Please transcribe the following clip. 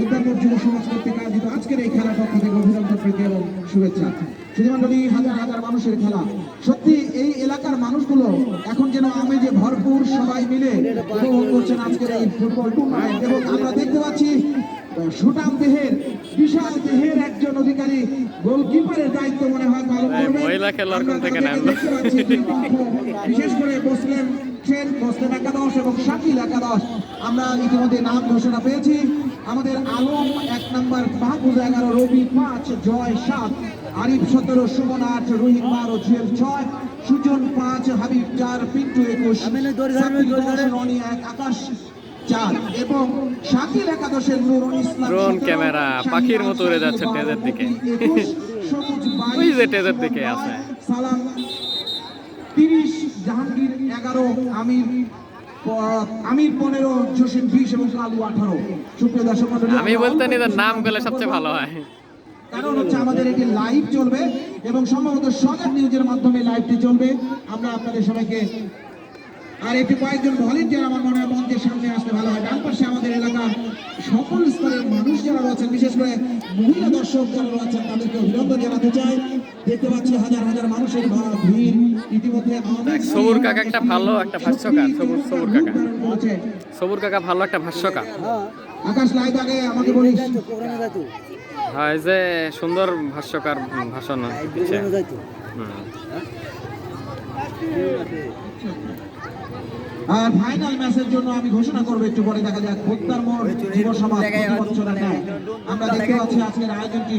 উদ্যানপুর যুব সমাজ কর্তৃক আয়োজিত আজকের এই খেলার পক্ষ থেকে অভিনন্দন প্রীতি এবং শুভেচ্ছা। শুধুমাত্র হাজার হাজার মানুষের খেলা। সত্যি এই এলাকার মানুষগুলো এখন যেন আমেজে ভরপুর সবাই মিলে উপভোগ করছেন আজকের এই ফুটবল টুর্নামেন্ট এবং আমরা দেখতে পাচ্ছি সুটাম দেহের বিশাল দেহের একজন অধিকারী গোলকিপারের দায়িত্ব মনে হয় পালন এই মহিলা খেলোয়াড় কোন থেকে তাদেরকে নেন? দেখতে পাচ্ছি কৃতজ্ঞ। বিশেষ করে মুসলিম ট্রেন মুসলিম একাদশ এবং শাকিল একাদশ। আমরা ইতিমধ্যে নাম ঘোষণা পেয়েছি। আমাদের আলম এক নম্বর মাহবুজ এগারো রবি পাঁচ জয় সাত আরিফ সতেরো সুমন আট রোহিত বারো জুয়েল ছয় সুজন পাঁচ হাবিব চার পিন্টু একুশ রনি এক আকাশ চার এবং শাকিল একাদশের নুরুল ইসলাম ড্রোন ক্যামেরা পাখির মতো উড়ে যাচ্ছে টেজের দিকে। সবুজ বাইশ, ওই যে টেজের দিকে আছে। সালাম তিরিশ জাহাঙ্গীর এগারো আমির আমির পনেরো জসিম বিশ এবং কালু আঠারো। সুপ্রিয় দর্শক আমি বলতে নিজের নাম গেলে সবচেয়ে ভালো হয়। কারণ হচ্ছে আমাদের এটি লাইভ চলবে এবং সম্ভবত সজাগ নিউজের মাধ্যমে লাইভটি চলবে। আমরা আপনাদের সবাইকে আর এটি কয়েকজন ভলেন্টিয়ার আমার মনে হয় মঞ্চের সামনে আসলে ভালো হয় ডান পাশে আমাদের এলাকার সকল স্তরের মানুষ যারা রয়েছেন বিশেষ করে মহিলা দর্শক যারা রয়েছেন তাদেরকে অভিনন্দন জানাতে চাই। দেখতে পাচ্ছি হাজার হাজার মানুষের ভিড় ইতিমধ্যে সবুর কাকা একটা ভালো একটা ভাষ্যকার, সবুর- সবুর কাকা। সবুর কাকা ভালো একটা ভাষ্যকার। আকাশ লাইভ আগে আমাকে বলিস। হয় যে সুন্দর ভাষ্যকার ভাষণ দিচ্ছে। হুম। আর ফাইনাল ম্যাচের জন্য আমি ঘোষণা করব একটু পরে। দেখা যাক হত্যার মোড় যুব সমাজ। আমরা দেখতে পাচ্ছি আজকের আয়োজনটি